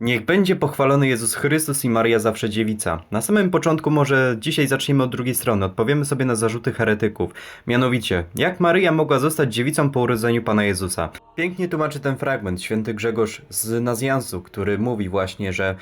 Niech będzie pochwalony Jezus Chrystus i Maria zawsze dziewica. Na samym początku może dzisiaj zaczniemy od drugiej strony. Odpowiemy sobie na zarzuty heretyków. Mianowicie, jak Maryja mogła zostać dziewicą po urodzeniu Pana Jezusa? Pięknie tłumaczy ten fragment święty Grzegorz z Nazjansu, który mówi właśnie, że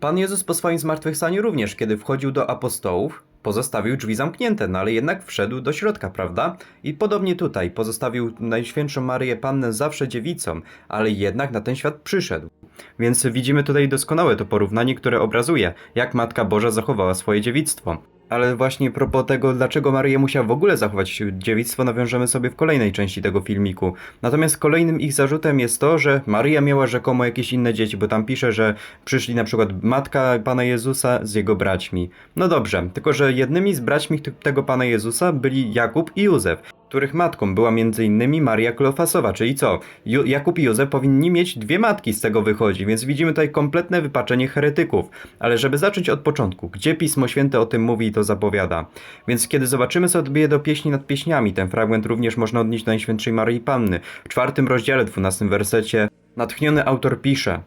Pan Jezus po swoim zmartwychwstaniu również, kiedy wchodził do apostołów, pozostawił drzwi zamknięte, no ale jednak wszedł do środka, prawda? I podobnie tutaj, pozostawił Najświętszą Maryję Pannę zawsze dziewicą, ale jednak na ten świat przyszedł. Więc widzimy tutaj doskonałe to porównanie, które obrazuje, jak Matka Boża zachowała swoje dziewictwo. Ale właśnie propos tego, dlaczego Maryja musiała w ogóle zachować dziewictwo, nawiążemy sobie w kolejnej części tego filmiku. Natomiast kolejnym ich zarzutem jest to, że Maryja miała rzekomo jakieś inne dzieci, bo tam pisze, że przyszli na przykład matka Pana Jezusa z jego braćmi. No dobrze, tylko że jednymi z braćmi tego Pana Jezusa byli Jakub i Józef których matką była m.in. Maria Klofasowa, czyli co? Ju- Jakub i Józef powinni mieć dwie matki, z tego wychodzi, więc widzimy tutaj kompletne wypaczenie heretyków. Ale żeby zacząć od początku, gdzie Pismo Święte o tym mówi i to zapowiada? Więc kiedy zobaczymy sobie do pieśni nad pieśniami, ten fragment również można odnieść do Najświętszej Maryi Panny. W czwartym rozdziale, dwunastym wersecie, natchniony autor pisze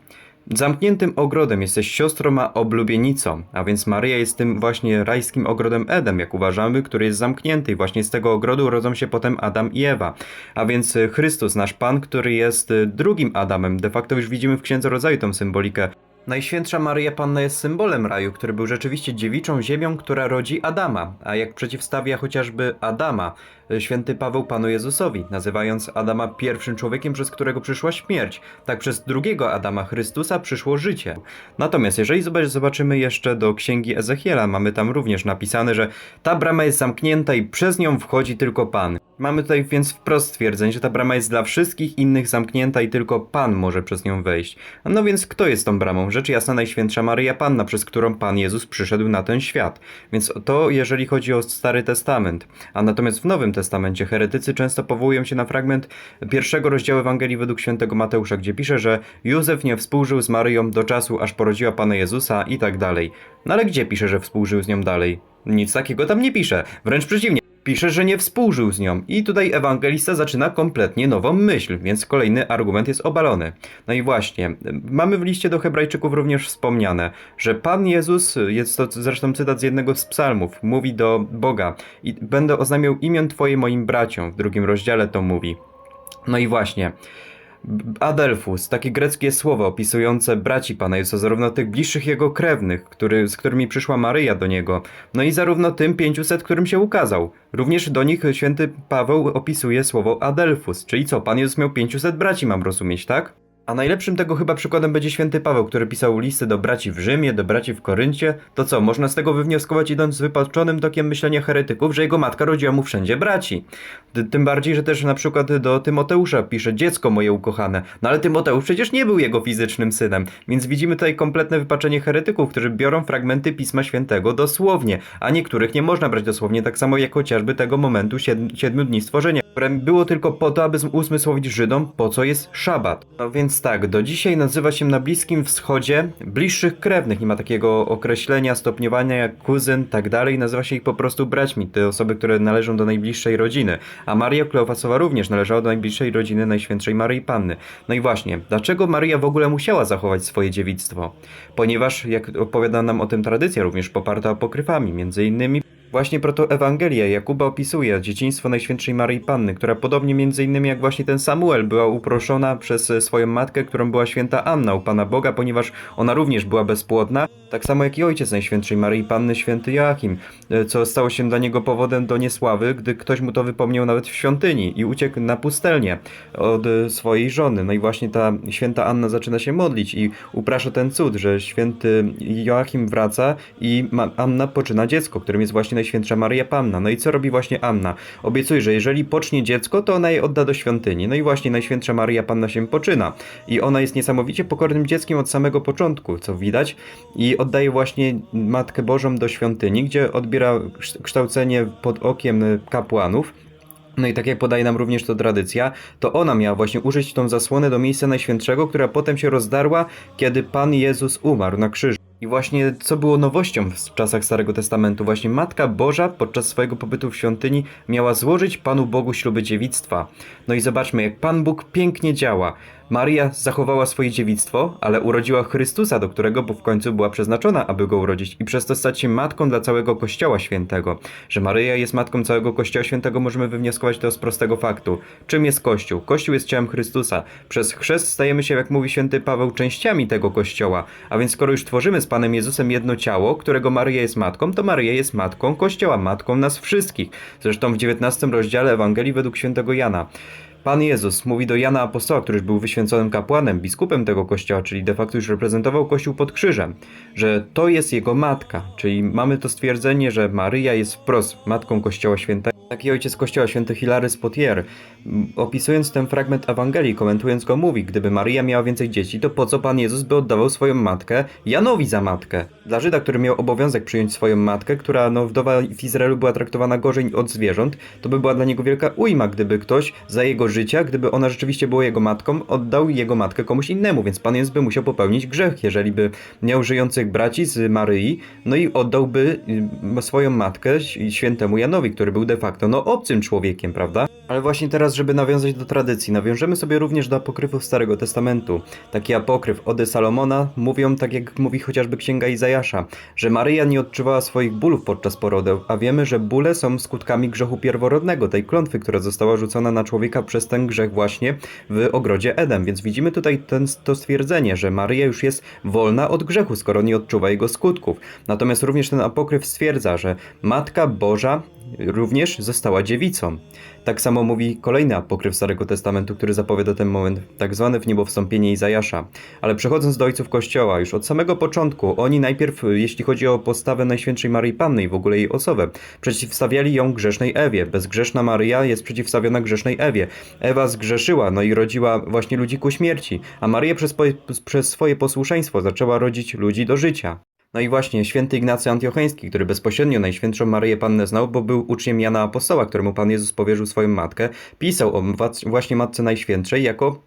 Zamkniętym ogrodem jesteś siostrą, a oblubienicą, a więc Maryja jest tym właśnie rajskim ogrodem Edem, jak uważamy, który jest zamknięty i właśnie z tego ogrodu rodzą się potem Adam i Ewa. A więc y, Chrystus, nasz Pan, który jest y, drugim Adamem, de facto już widzimy w Księdze Rodzaju tą symbolikę. Najświętsza Maryja Panna jest symbolem raju, który był rzeczywiście dziewiczą ziemią, która rodzi Adama, a jak przeciwstawia chociażby Adama, święty Paweł Panu Jezusowi, nazywając Adama pierwszym człowiekiem, przez którego przyszła śmierć, tak przez drugiego Adama Chrystusa przyszło życie. Natomiast jeżeli zobac- zobaczymy jeszcze do księgi Ezechiela, mamy tam również napisane, że ta brama jest zamknięta i przez nią wchodzi tylko Pan. Mamy tutaj więc wprost stwierdzenie, że ta brama jest dla wszystkich innych zamknięta i tylko Pan może przez nią wejść. No więc kto jest tą bramą? Rzecz jasna Najświętsza Maryja Panna, przez którą Pan Jezus przyszedł na ten świat. Więc to jeżeli chodzi o Stary Testament. A natomiast w Nowym Testamencie heretycy często powołują się na fragment pierwszego rozdziału Ewangelii według świętego Mateusza, gdzie pisze, że Józef nie współżył z Maryją do czasu, aż porodziła Pana Jezusa i tak dalej. No ale gdzie pisze, że współżył z nią dalej? Nic takiego tam nie pisze. Wręcz przeciwnie. Pisze, że nie współżył z nią. I tutaj ewangelista zaczyna kompletnie nową myśl, więc kolejny argument jest obalony. No i właśnie, mamy w liście do Hebrajczyków również wspomniane, że Pan Jezus, jest to zresztą cytat z jednego z psalmów, mówi do Boga i będę oznamiał imię Twoje moim braciom. W drugim rozdziale to mówi. No i właśnie. Adelfus, takie greckie słowo opisujące braci Pana Jezusa, zarówno tych bliższych Jego krewnych, który, z którymi przyszła Maryja do Niego, no i zarówno tym 500, którym się ukazał. Również do nich święty Paweł opisuje słowo Adelfus, czyli co, Pan Jezus miał 500 braci, mam rozumieć, tak? A najlepszym tego chyba przykładem będzie święty Paweł, który pisał listy do braci w Rzymie, do braci w Koryncie. To co, można z tego wywnioskować idąc z wypaczonym tokiem myślenia heretyków, że jego matka rodziła mu wszędzie braci. Ty- Tym bardziej, że też na przykład do Tymoteusza pisze dziecko moje ukochane. No ale Tymoteusz przecież nie był jego fizycznym synem, więc widzimy tutaj kompletne wypaczenie heretyków, którzy biorą fragmenty Pisma Świętego dosłownie, a niektórych nie można brać dosłownie, tak samo jak chociażby tego momentu siedm- siedmiu dni stworzenia, które było tylko po to, aby uzmysłowić Żydom, po co jest szabat. No więc tak, do dzisiaj nazywa się na Bliskim Wschodzie bliższych krewnych, nie ma takiego określenia, stopniowania jak kuzyn, tak dalej, nazywa się ich po prostu braćmi, te osoby, które należą do najbliższej rodziny. A Maria Kleofasowa również należała do najbliższej rodziny Najświętszej Maryi Panny. No i właśnie, dlaczego Maryja w ogóle musiała zachować swoje dziewictwo? Ponieważ, jak opowiada nam o tym tradycja, również poparta apokryfami, między innymi Właśnie proto Ewangelia Jakuba opisuje dzieciństwo Najświętszej Maryi Panny, która podobnie między innymi jak właśnie ten Samuel była uproszona przez e, swoją matkę, którą była święta Anna u Pana Boga, ponieważ ona również była bezpłodna, tak samo jak i ojciec Najświętszej Maryi Panny, święty Joachim, e, co stało się dla niego powodem do niesławy, gdy ktoś mu to wypomniał nawet w świątyni i uciekł na pustelnię od e, swojej żony. No i właśnie ta święta Anna zaczyna się modlić i uprasza ten cud, że święty Joachim wraca i Anna poczyna dziecko, którym jest właśnie Najświętsza Maria Panna. No i co robi właśnie Anna? Obiecuje, że jeżeli pocznie dziecko, to ona je odda do świątyni. No i właśnie Najświętsza Maria Panna się poczyna. I ona jest niesamowicie pokornym dzieckiem od samego początku, co widać. I oddaje właśnie Matkę Bożą do świątyni, gdzie odbiera kształcenie pod okiem y, kapłanów. No i tak jak podaje nam również to tradycja, to ona miała właśnie użyć tą zasłonę do miejsca najświętszego, która potem się rozdarła, kiedy Pan Jezus umarł na krzyżu. I właśnie co było nowością w czasach Starego Testamentu, właśnie Matka Boża podczas swojego pobytu w świątyni miała złożyć Panu Bogu śluby dziewictwa. No i zobaczmy, jak Pan Bóg pięknie działa. Maria zachowała swoje dziewictwo, ale urodziła Chrystusa, do którego w końcu była przeznaczona, aby go urodzić i przez to stać się matką dla całego Kościoła Świętego. Że Maryja jest matką całego Kościoła Świętego możemy wywnioskować to z prostego faktu. Czym jest Kościół? Kościół jest ciałem Chrystusa. Przez chrzest stajemy się, jak mówi święty Paweł, częściami tego Kościoła. A więc skoro już tworzymy z Panem Jezusem jedno ciało, którego Maryja jest matką, to Maryja jest matką Kościoła, matką nas wszystkich. Zresztą w 19 rozdziale Ewangelii według świętego Jana. Pan Jezus mówi do Jana Apostoła, który już był wyświęconym kapłanem, biskupem tego kościoła, czyli de facto już reprezentował kościół pod krzyżem, że to jest jego matka, czyli mamy to stwierdzenie, że Maryja jest wprost matką kościoła świętego. Taki ojciec kościoła, święty Hilary m, opisując ten fragment Ewangelii, komentując go, mówi, gdyby Maryja miała więcej dzieci, to po co Pan Jezus by oddawał swoją matkę Janowi za matkę? Dla Żyda, który miał obowiązek przyjąć swoją matkę, która no, wdowa w Izraelu była traktowana gorzej od zwierząt, to by była dla niego wielka ujma, gdyby ktoś za jego życia, gdyby ona rzeczywiście była jego matką, oddał jego matkę komuś innemu, więc Pan Jezus by musiał popełnić grzech, jeżeli by miał żyjących braci z Maryi, no i oddałby y, swoją matkę świętemu Janowi, który był de facto no obcym człowiekiem, prawda? Ale właśnie teraz, żeby nawiązać do tradycji, nawiążemy sobie również do apokryfów Starego Testamentu. Taki apokryf Ody Salomona mówią, tak jak mówi chociażby Księga Izajasza, że Maryja nie odczuwała swoich bólów podczas porodu, a wiemy, że bóle są skutkami grzechu pierworodnego, tej klątwy, która została rzucona na człowieka przez ten grzech właśnie w ogrodzie Edem. Więc widzimy tutaj ten, to stwierdzenie, że Maryja już jest wolna od grzechu, skoro nie odczuwa jego skutków. Natomiast również ten apokryf stwierdza, że Matka Boża również została dziewicą. Tak samo mówi kolejny apokryf Starego Testamentu, który zapowiada ten moment, tak zwane w niebo wstąpienie Izajasza. Ale przechodząc do ojców Kościoła, już od samego początku, oni najpierw, jeśli chodzi o postawę Najświętszej Maryi Panny i w ogóle jej osobę, przeciwstawiali ją grzesznej Ewie. Bezgrzeszna Maryja jest przeciwstawiona grzesznej Ewie. Ewa zgrzeszyła, no i rodziła właśnie ludzi ku śmierci, a Maryja przez, przez swoje posłuszeństwo zaczęła rodzić ludzi do życia. No i właśnie święty Ignacy Antiocheński, który bezpośrednio Najświętszą Maryję Pannę znał, bo był uczniem Jana Apostoła, któremu Pan Jezus powierzył swoją matkę, pisał o właśnie Matce Najświętszej jako,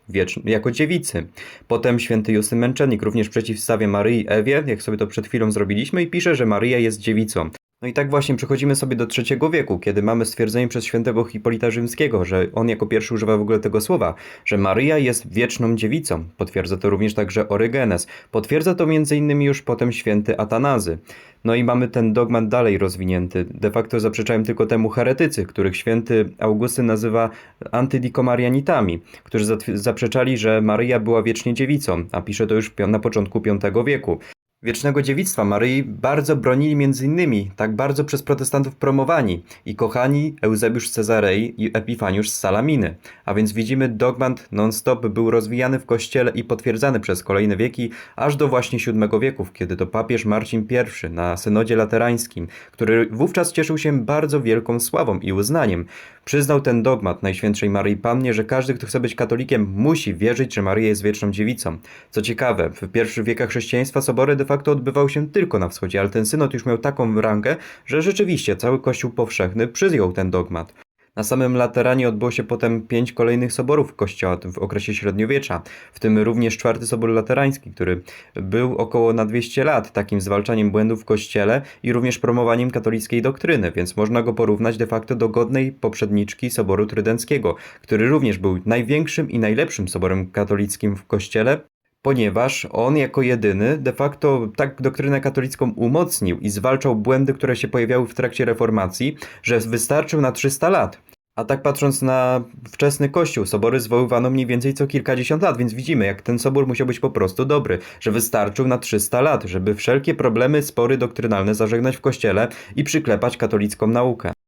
jako dziewicy. Potem święty Justyn Męczennik również przeciwstawia Maryi Ewie, jak sobie to przed chwilą zrobiliśmy, i pisze, że Maryja jest dziewicą. No i tak właśnie przechodzimy sobie do trzeciego wieku, kiedy mamy stwierdzenie przez świętego Hipolita Rzymskiego, że on jako pierwszy używa w ogóle tego słowa, że Maryja jest wieczną dziewicą. Potwierdza to również także Orygenes. Potwierdza to m.in. już potem święty Atanazy. No i mamy ten dogmat dalej rozwinięty. De facto zaprzeczają tylko temu heretycy, których święty Augustyn nazywa antydikomarianitami, którzy zaprzeczali, że Maryja była wiecznie dziewicą, a pisze to już na początku V wieku. Wiecznego dziewictwa Maryi bardzo bronili między innymi, tak bardzo przez protestantów promowani i kochani Eusebiusz z Cezarei i Epifaniusz z Salaminy. A więc widzimy dogmat non-stop był rozwijany w kościele i potwierdzany przez kolejne wieki, aż do właśnie VII wieku, kiedy to papież Marcin I na synodzie laterańskim, który wówczas cieszył się bardzo wielką sławą i uznaniem, przyznał ten dogmat Najświętszej Maryi Pannie, że każdy, kto chce być katolikiem, musi wierzyć, że Maryja jest wieczną dziewicą. Co ciekawe, w pierwszych wiekach chrześcijaństwa sobory de facto odbywał się tylko na wschodzie, ale ten synod już miał taką rangę, że rzeczywiście cały Kościół powszechny przyjął ten dogmat. Na samym Lateranie odbyło się potem pięć kolejnych soborów kościoła w okresie średniowiecza, w tym również czwarty sobor laterański, który był około na 200 lat takim zwalczaniem błędów w kościele i również promowaniem katolickiej doktryny, więc można go porównać de facto do godnej poprzedniczki soboru trydenckiego, który również był największym i najlepszym soborem katolickim w kościele, ponieważ on jako jedyny de facto tak doktrynę katolicką umocnił i zwalczał błędy, które się pojawiały w trakcie reformacji, że wystarczył na 300 lat. A tak patrząc na wczesny kościół, sobory zwoływano mniej więcej co kilkadziesiąt lat, więc widzimy, jak ten sobór musiał być po prostu dobry, że wystarczył na 300 lat, żeby wszelkie problemy, spory doktrynalne zażegnać w kościele i przyklepać katolicką naukę.